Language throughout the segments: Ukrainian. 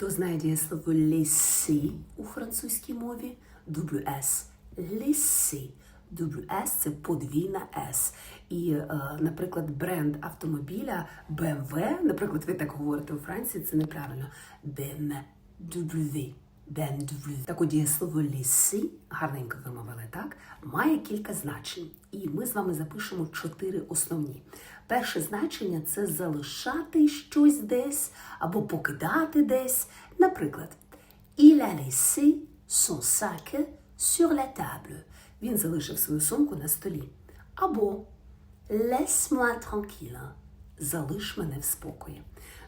Хто знає дієслово ліси у французькій мові? WS. Laisser. WS – це подвійна S. І, е, наприклад, бренд автомобіля BMW, наприклад, ви так говорите у Франції, це неправильно. BMW. BMW. Так от дієслово ліси, гарненько вимовили, так, має кілька значень. І ми з вами запишемо чотири основні. Перше значення це залишати щось десь або покидати десь. Наприклад, Il a laissé son sac sur la table. Він залишив свою сумку на столі. Або Laisse-moi tranquille. Залиш мене в спокої.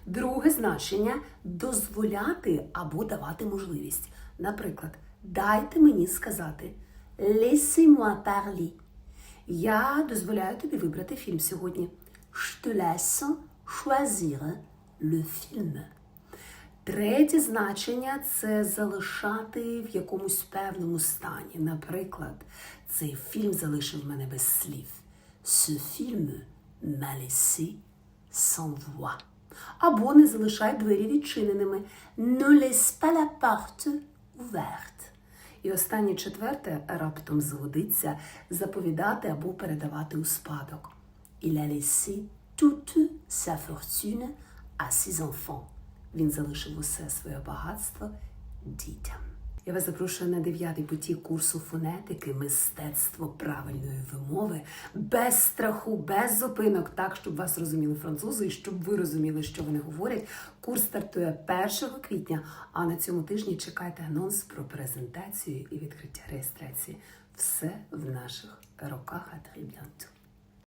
Друге значення дозволяти або давати можливість. Наприклад, дайте мені сказати Laissez-moi parler. Я дозволяю тобі вибрати фільм сьогодні. Je laisse choisir le film. Третє значення це залишати в якомусь певному стані. Наприклад, цей фільм залишив мене без слів. Ce film m'a laissé sans voix. Або не залишай двері відчиненими. Ne laisse pas la porte ouverte. І останнє четверте раптом згодиться заповідати або передавати у спадок. Il a laissé toute sa fortune à ses enfants. Він залишив усе своє багатство дітям. Я вас запрошую на дев'ятий потік курсу фонетики, мистецтво правильної вимови, без страху, без зупинок, так, щоб вас розуміли французи і щоб ви розуміли, що вони говорять. Курс стартує 1 квітня, а на цьому тижні чекайте анонс про презентацію і відкриття реєстрації. Все в наших руках. А bientôt.